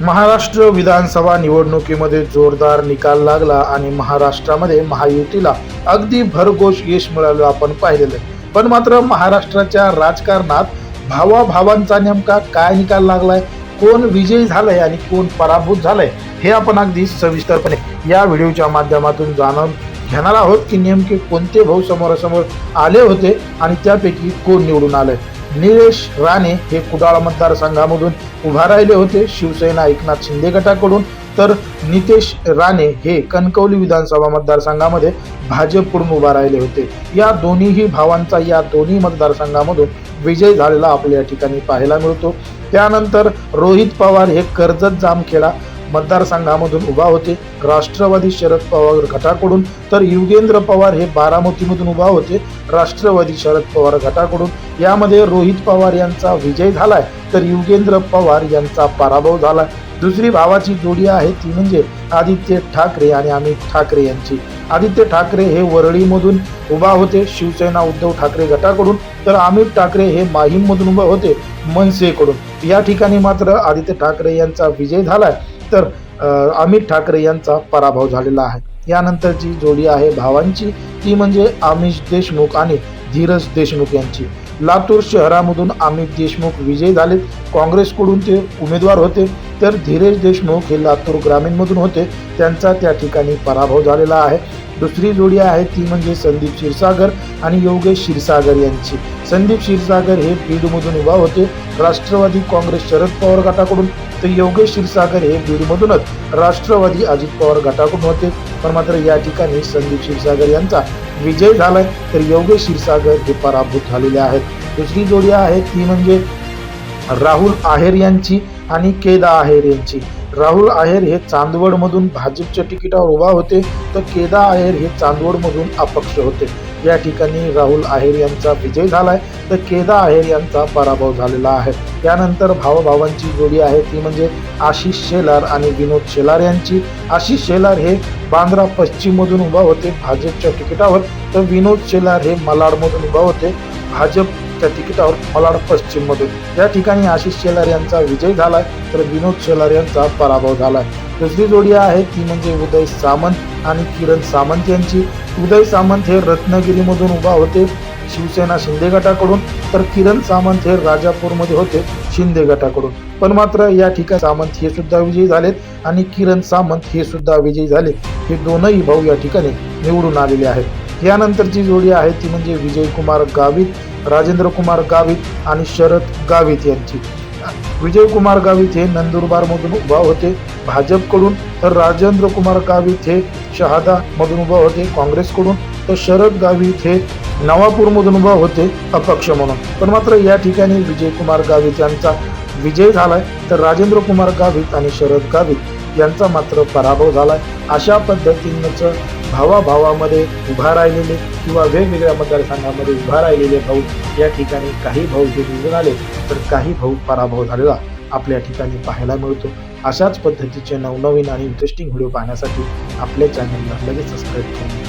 महाराष्ट्र विधानसभा निवडणुकीमध्ये जोरदार निकाल लागला आणि महाराष्ट्रामध्ये महायुतीला अगदी भरघोष यश मिळालं आपण पाहिलेलं आहे. पण मात्र महाराष्ट्राच्या राजकारणात भावाभावांचा नेमका काय निकाल लागलाय कोण विजयी झालंय आणि कोण पराभूत झालंय हे आपण अगदी सविस्तरपणे या व्हिडिओच्या माध्यमातून जाणून घेणार आहोत की नेमके कोणते भाऊ समोरासमोर आले होते आणि त्यापैकी कोण निवडून आलंय. निलेश राणे हे कुडाळ मतदारसंघामधून उभा राहिले होते. शिवसेना एकनाथ शिंदे गटाकडून. तर नितेश राणे हे कणकवली विधानसभा मतदारसंघामध्ये भाजपकडून उभा राहिले होते. या दोन्हीही भावांचा या दोन्ही मतदारसंघामधून विजय झालेला आपल्या या ठिकाणी पाहायला मिळतो. त्यानंतर रोहित पवार हे कर्जत जामखेडा मतदारसंघामधून उभा होते. राष्ट्रवादी शरद पवार गटाकडून तर युगेंद्र पवार हे बारामतीमधून उभा होते. राष्ट्रवादी शरद पवार गटाकडून. यामध्ये रोहित पवार यांचा विजय झालाय. तर युगेंद्र पवार यांचा पराभव झालाय. दुसरी भावाची जोडी आहे ती म्हणजे आदित्य ठाकरे आणि अमित ठाकरे यांची. आदित्य ठाकरे हे वरळीमधून उभा होते. शिवसेना उद्धव ठाकरे गटाकडून. तर अमित ठाकरे हे माहीममधून उभे होते मनसेकडून. या ठिकाणी मात्र आदित्य ठाकरे यांचा विजय झालाय. तर अमित ठाकरे यांचा पराभव झालेला आहे. यानंतरची जोडी आहे भावांची ती म्हणजे आमिष देशमुख आणि धीरज देशमुख यांची. लातूर शहरामधून अमित देशमुख विजयी झालेत. काँग्रेसकडून ते उमेदवार होते. तर धीरज देशमुख हे लातूर ग्रामीणमधून होते. त्यांचा त्या ठिकाणी पराभव झालेला आहे. दुसरी जोडी आहे ती म्हणजे संदीप क्षीरसागर आणि योगेश क्षीरसागर यांची. संदीप क्षीरसागर हे बीडमधून उभा होते. राष्ट्रवादी काँग्रेस शरद पवार गटाकडून. तर योगेश क्षीरसागर हे बीडमधूनच राष्ट्रवादी अजित पवार गटाकडून होते. पण मात्र या ठिकाणी संदीप क्षीरसागर यांचा विजय झालाय. तर योगेश क्षीरसागर हे पराभूत झालेले आहेत. दुसरी जोडी आहे ती म्हणजे राहुल आहेर यांची. आणि केदा आहेर यांची. राहुल आहेर हे चांदवडमधून भाजपच्या तिकिटावर उभा होते तर केदा आहेर हे चांदवडमधून अपक्ष होते. या ठिकाणी राहुल आहेर यांचा विजय झालाय तर केदा आहेर यांचा पराभव झालेला आहे. त्यानंतर भावभावांची जोडी आहे ती म्हणजे आशिष शेलार आणि विनोद शेलार यांची. आशिष शेलार हे बांद्रा पश्चिममधून उभा होते भाजपच्या तिकिटावर तर विनोद शेलार हे मलाडमधून उभा होते भाजप त्या तिकिटावर मलाड पश्चिममधून. या ठिकाणी आशिष शेलार यांचा विजय झालाय तर विनोद शेलार यांचा पराभव झालाय. दुसरी जोडी आहे ती म्हणजे उदय सामंत आणि किरण सामंत यांची. उदय सामंत हे रत्नागिरीमधून उभा होते शिवसेना शिंदे गटाकडून तर किरण सामंत हे राजापूरमध्ये होते शिंदे गटाकडून. पण मात्र या ठिकाणी सामंत हे सुद्धा विजयी झालेत आणि किरण सामंत हे सुद्धा विजयी झाले. हे दोनही भाऊ या ठिकाणी निवडून आलेले आहेत. यानंतरची जोडी आहे ती म्हणजे विजय कुमार गावित राजेंद्र कुमार गावित आणि शरद गावित यांची. विजय कुमार गावित हे नंदुरबार मधून उभा होते. भाजपकडून तर राजेंद्र कुमार गावित हे शहादा मधून उभा होते. काँग्रेसकडून तर शरद गावित हे नवापूरमधून उभा होते अपक्ष म्हणून. पण मात्र या ठिकाणी विजय कुमार गावित यांचा विजय झालाय. तर राजेंद्र कुमार गावित आणि शरद गावित यांचा मात्र पराभव झालाय. अशा पद्धतीनंच भावाभावामध्ये उभा राहिलेले किंवा वेगवेगळ्या मतदारसंघामध्ये उभा राहिलेले भाऊ या ठिकाणी काही भाऊ जे निवडून आले तर काही भाऊ पराभव झालेला आपल्या ठिकाणी पाहायला मिळतो. अशाच पद्धतीचे नवनवीन आणि इंटरेस्टिंग व्हिडिओ पाहण्यासाठी आपल्या चॅनलला लगेच सबस्क्राईब करून